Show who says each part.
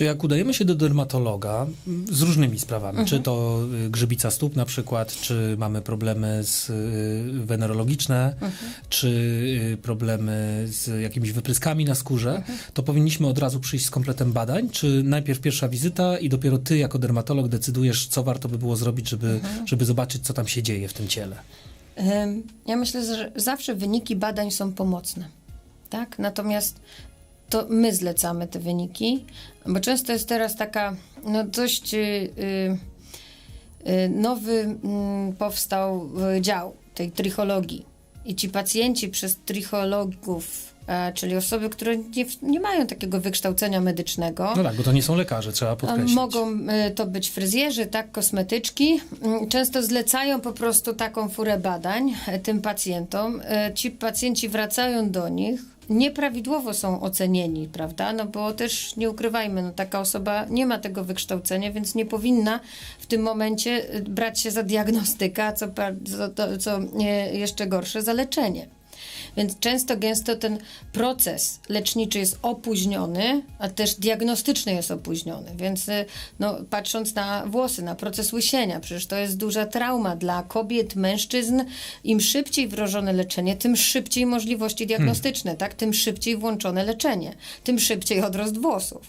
Speaker 1: Czy jak udajemy się do dermatologa z różnymi sprawami, czy to y, grzybica stóp na przykład, czy mamy problemy z, y, wenerologiczne, czy y, problemy z jakimiś wypryskami na skórze, to powinniśmy od razu przyjść z kompletem badań, czy najpierw pierwsza wizyta i dopiero ty jako dermatolog decydujesz, co warto by było zrobić, żeby, żeby zobaczyć, co tam się dzieje w tym ciele.
Speaker 2: Ja myślę, że zawsze wyniki badań są pomocne. Tak? Natomiast to my zlecamy te wyniki, bo często jest teraz taka no dość y, y, y, nowy mm, powstał dział tej trichologii i ci pacjenci przez trichologów, e, czyli osoby, które nie, nie mają takiego wykształcenia medycznego,
Speaker 1: No tak, bo to nie są lekarze, trzeba
Speaker 2: a
Speaker 1: podkreślić.
Speaker 2: Mogą y, to być fryzjerzy, tak, kosmetyczki. Mm, Często zlecają po prostu taką furę badań e, tym pacjentom. E, Ci pacjenci wracają do nich. Nieprawidłowo są ocenieni, prawda? No bo też nie ukrywajmy, no taka osoba nie ma tego wykształcenia, więc nie powinna w tym momencie y, brać się za diagnostykę, co, co, co jeszcze gorsze, za leczenie. Więc często, gęsto ten proces leczniczy jest opóźniony, a też diagnostyczny jest opóźniony. Więc y, no, patrząc na włosy, na proces łysienia, przecież to jest duża trauma dla kobiet, mężczyzn. Im szybciej wdrożone leczenie, tym szybciej możliwości diagnostyczne, tak? Tym szybciej włączone leczenie, tym szybciej odrost włosów.